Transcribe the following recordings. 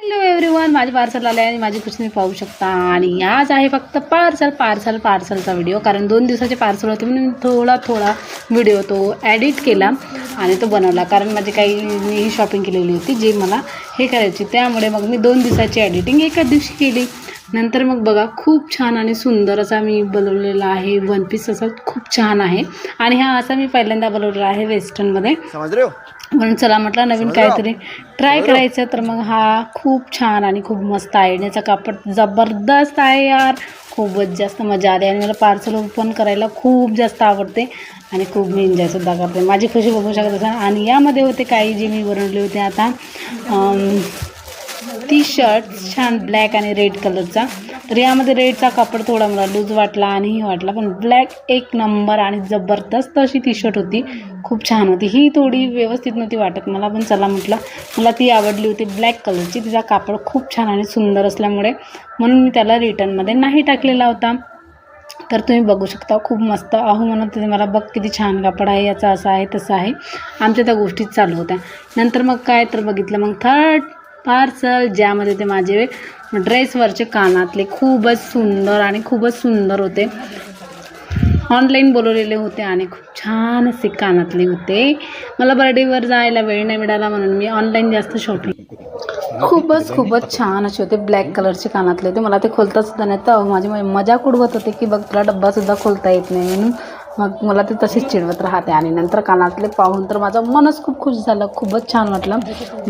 Hello everyone माझे parcel आले आणि माझी खुशी तुम्ही पाहू शकता. आणि आज आहे फक्त पार्सल पार्सल पार्सलचा व्हिडिओ कारण दोन दिवसाचे पार्सल होते म्हणून थोडा थोडा व्हिडिओ तो ॲडिट केला आणि तो बनवला. कारण माझी काही मी शॉपिंग केलेली होती जी मला हे करायची. त्यामुळे मग मी दोन दिवसाची एडिटिंग एका दिवशी केली. नंतर मग बघा खूप छान आणि सुंदर असा मी बनवलेला आहे. वन पीस असा खूप छान आहे. आणि हा असा मी पहिल्यांदा बनवलेला आहे वेस्टर्नमध्ये हो. म्हणून चला म्हटलं नवीन काहीतरी ट्राय करायचं तर मग हा खूप छान आणि खूप मस्त आहे. याचा कापड जबरदस्त आहे यार. खूपच जास्त मजा आली. आणि मला पार्सल ओपन करायला खूप जास्त आवडते. आणि खूप मी एन्जॉयसुद्धा करते. माझी खुशी बघू शकत असाल. आणि यामध्ये होते काही जे मी बनवले होते आता. टी शर्ट छान ब्लॅक आणि रेड कलरचा तर यामध्ये रेडचा कापड थोडा मला लूज वाटला आणि ही वाटला. पण ब्लॅक एक नंबर आणि जबरदस्त अशी टी शर्ट होती. खूप छान होती. ही थोडी व्यवस्थित नव्हती वाटत मला पण चला म्हटलं मला ती आवडली होती ब्लॅक कलरची तिचा कापड खूप छान आणि सुंदर असल्यामुळे म्हणून मी त्याला रिटर्नमध्ये नाही टाकलेला होता. तर तुम्ही बघू शकता खूप मस्त. अहो म्हणत होते मला बघ किती छान कापड आहे याचा असा आहे तसं आहे. आमच्या त्या गोष्टीच चालू होत्या. नंतर मग काय तर बघितलं. मग थर्ड पार्सल ज्यामध्ये ते माझे ड्रेसवरचे कानातले खूपच सुंदर आणि खूपच सुंदर होते. ऑनलाईन बोलवलेले होते आणि खूप छान असे कानातले होते. मला बर्थडेवर जायला वेळ नाही मिळाला म्हणून मी ऑनलाईन जास्त शॉपिंग खूपच खूपच छान असे होते. ब्लॅक कलरचे कानातले होते. मला ते खोलता सुद्धा नाही. तर माझी मजाक उडवत होते की बघ तुला डब्बासुद्धा खोलता येत नाही म्हणून मग मला ते तसेच चिडवत राहते. आणि नंतर कानातले पाहून तर माझं मनच खूप खुश झालं. खूपच छान वाटलं.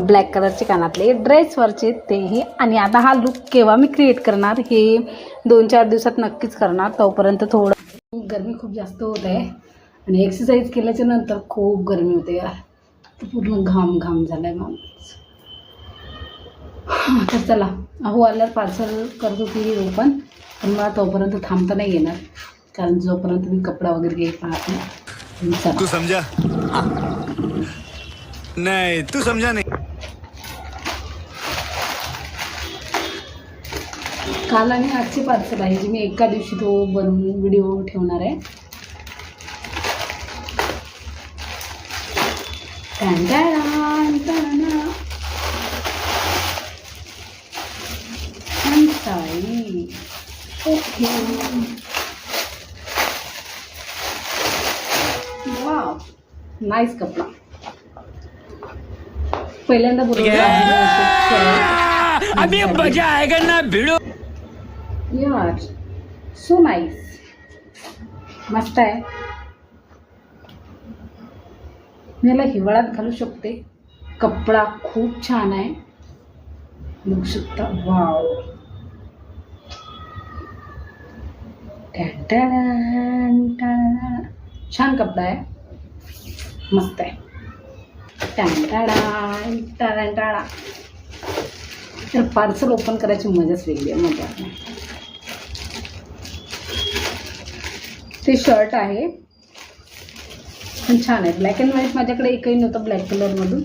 ब्लॅक कलरचे कानातले ड्रेसवरचे तेही. आणि आता हा लुक केव्हा मी क्रिएट करणार हे दोन चार दिवसात नक्कीच करणार. तोपर्यंत थोडं गरमी खूप जास्त होत आहे. आणि एक्सरसाइज केल्याच्यानंतर खूप गरमी होते यार. पूर्ण घाम घाम झाला आहे माणूस तर चला. अहो आल्यावर पार्सल करत होती ओपन पण मला तोपर्यंत थांबता नाही येणार. कारण जोपर्यंत मी कपडा वगैरे काही पाहत नाही तू समझा नहीं तू समझा नहीं. काल आणि आजचे पार्सल आहे जे मी एका दिवशी तो बनवून व्हिडिओ ठेवणार आहे. टॅन-टॅडान, नाईस कपडा. पहिल्यांदा अभी मजा आएगा ना भिड़ो? यार सो नाईस मस्त आहे. मी याला हिवाळ्यात घालू शकते. कपडा खूप छान आहे. बघू शकता. वाव. छान कपडा आहे. मस्त आहे. टॅन टॅडान, तर पार्सल ओपन करायची मजाच वेगळी आहे मजा ते शर्ट आहे. पण छान आहे. ब्लॅक अँड व्हाईट माझ्याकडे एकही नव्हतं ब्लॅक कलरमधून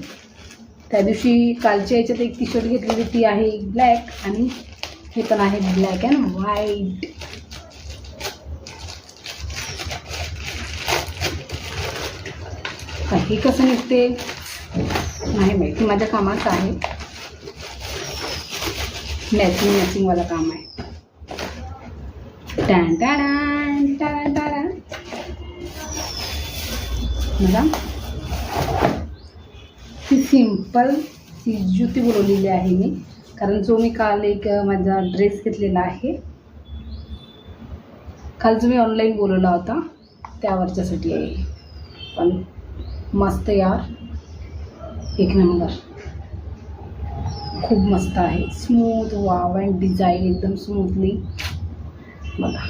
त्या दिवशी कालच्या याच्यात एक टी शर्ट घेतलेली ती आहे ब्लॅक आणि हे पण आहे ब्लॅक अँड व्हाईट हे कसं निघते? नाही माहिती. माझ्या कामाचं आहे. मॅचिंग मॅचिंगवाला काम आहे. टॅन टॅन टॅन टॅन मला ती सिंपल ती जुती बोलवलेली आहे मी. कारण जो मी काल एक माझा ड्रेस घेतलेला आहे काल जो मी ऑनलाईन बोलवला होता त्यावरच्यासाठी आहे. पण मस्त यार. एक नंबर. खूप मस्त आहे. स्मूथ वाव अँड डिझाईन एकदम स्मूथली बघा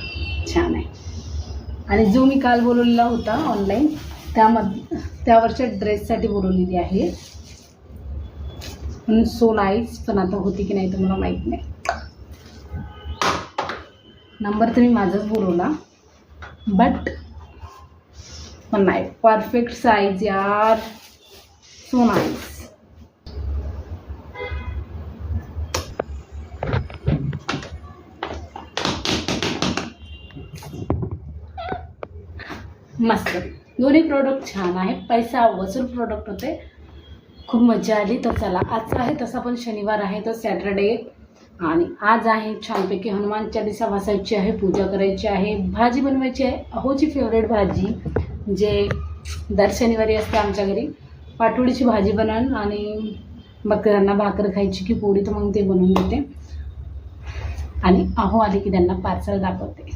छान आहे. आणि जो मी काल बोलवलेला होता ऑनलाईन त्यामध्ये त्यावरच्या ड्रेससाठी बोलवलेली आहे. पण सो नाईस पण आता होती की नाही तर मला माहीत नाही. नंबर तर मी माझाच बोलवला. बट पण नाही परफेक्ट साईज यार सो नाईस मस्त. दोन्ही प्रोडक्ट छान आहे. पैसा वसूल प्रोडक्ट होते. खूप मजा आली. तर चला आजचा आहे तसा पण शनिवार आहे तर सॅटरडे आणि आज आहे छानपैकी हनुमान चालिसा वाचायची आहे पूजा करायची आहे भाजी बनवायची आहे. अहोची फेवरेट भाजी. जे दर शनिवारी असते आमच्या घरी पाटोळीची भाजी बनवून आणि बकऱ्यांना भाकर खायची की पोळी तर मग ते बनवून देते. आणि अहो आले की त्यांना पार्सल दाखवते.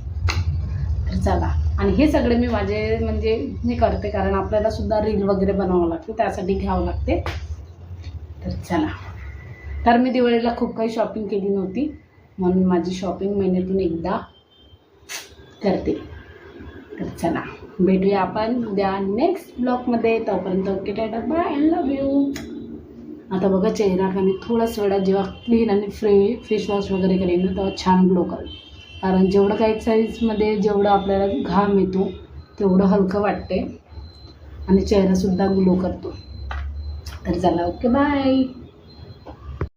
तर चला. आणि हे सगळे मी माझे म्हणजे मी करते कारण आपल्याला सुद्धा रील वगैरे बनवावं लागते त्यासाठी घ्यावं लागते. तर चला. तर मी दिवाळीला खूप काही शॉपिंग केली नव्हती म्हणून माझी शॉपिंग महिन्यातून एकदा करते. तर चला. भेटूया आपण उद्या नेक्स्ट ब्लॉगमध्ये तोपर्यंत okay tata bye I love you आता बघा चेहरा आणि थोडाच वेळात जेव्हा क्लीन आणि फ्रे फेस वॉश वगैरे करेन ना तेव्हा छान ग्लो करेल. कारण जेवढं काही साईजमध्ये जेवढं आपल्याला घाम येतो तेवढं हलकं वाटते आणि चेहरासुद्धा ग्लो करतो. तर चला ओके बाय